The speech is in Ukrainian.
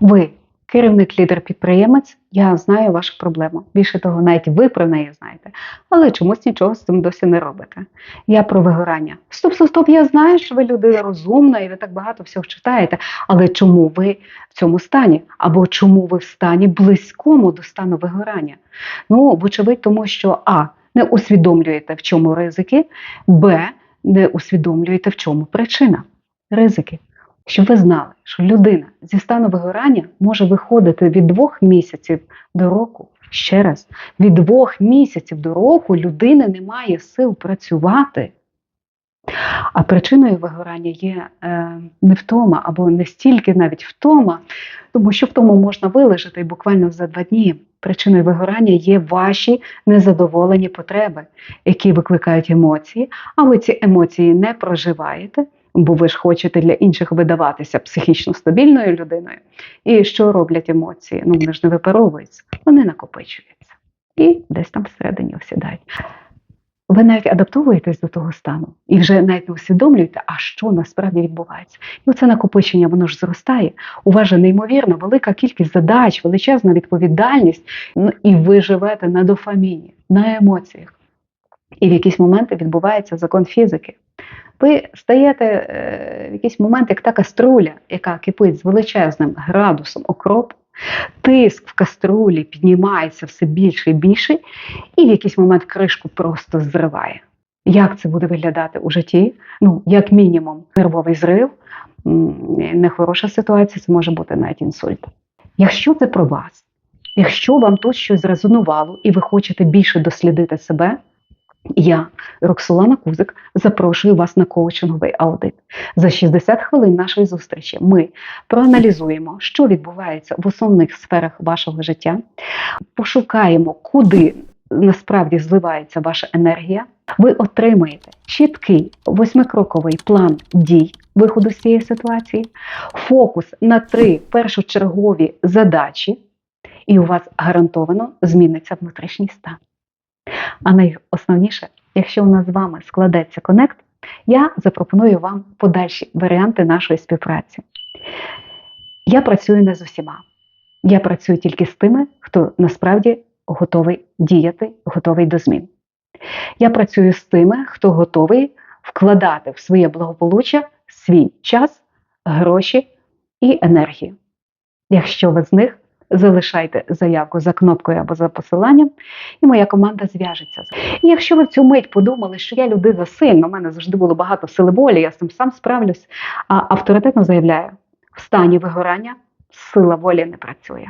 Ви, керівник, лідер, підприємець, я знаю вашу проблему. Більше того, навіть ви про неї знаєте, але чомусь нічого з цим досі не робите. Я про вигорання. Стоп, стоп, стоп, я знаю, що ви людина розумна і ви так багато всього читаєте. Але чому ви в цьому стані? Або чому ви в стані близькому до стану вигорання? Ну, вочевидь, тому що А. Не усвідомлюєте, в чому ризики, Б. Не усвідомлюєте, в чому причина. Ризики. Щоб ви знали, що людина зі стану вигорання може виходити від двох місяців до року. Ще раз, від двох місяців до року людини немає сил працювати. А причиною вигорання є е, не втома або не стільки навіть втома, тому що втому можна вилежати буквально за два дні. Причиною вигорання є ваші незадоволені потреби, які викликають емоції, а ви ці емоції не проживаєте, бо ви ж хочете для інших видаватися психічно стабільною людиною. І що роблять емоції? Ну, вони ж не випаровуються, вони накопичуються і десь там всередині осідають. Ви навіть адаптовуєтесь до того стану і вже навіть не усвідомлюєте, а що насправді відбувається. І це накопичення, воно ж зростає. У вас же неймовірно велика кількість задач, величезна відповідальність, ну, і ви живете на дофаміні, на емоціях. І в якісь моменти відбувається закон фізики. Ви стаєте е, в якийсь момент, як та каструля, яка кипить з величезним градусом окропу, тиск в каструлі піднімається все більше і більше, і в якийсь момент кришку просто зриває. Як це буде виглядати у житті? Ну, як мінімум, нервовий зрив, нехороша ситуація, це може бути навіть інсульт. Якщо це про вас, якщо вам тут щось зрезонувало і ви хочете більше дослідити себе, я, Роксолана Кузик, запрошую вас на коучинговий аудит. За 60 хвилин нашої зустрічі ми проаналізуємо, що відбувається в основних сферах вашого життя, пошукаємо, куди насправді зливається ваша енергія. Ви отримаєте чіткий восьмикроковий план дій виходу з цієї ситуації, фокус на три першочергові задачі, і у вас гарантовано зміниться внутрішній стан. А найосновніше, якщо у нас з вами складеться конект, я запропоную вам подальші варіанти нашої співпраці. Я працюю не з усіма. Я працюю тільки з тими, хто насправді готовий діяти, готовий до змін. Я працюю з тими, хто готовий вкладати в своє благополуччя свій час, гроші і енергію. Якщо ви з них, залишайте заявку за кнопкою або за посиланням, і моя команда зв'яжеться. І якщо ви в цю мить подумали, що я людина сильна, у мене завжди було багато сили волі, я цим сам справлюсь, а авторитетно заявляю, в стані вигорання сила волі не працює.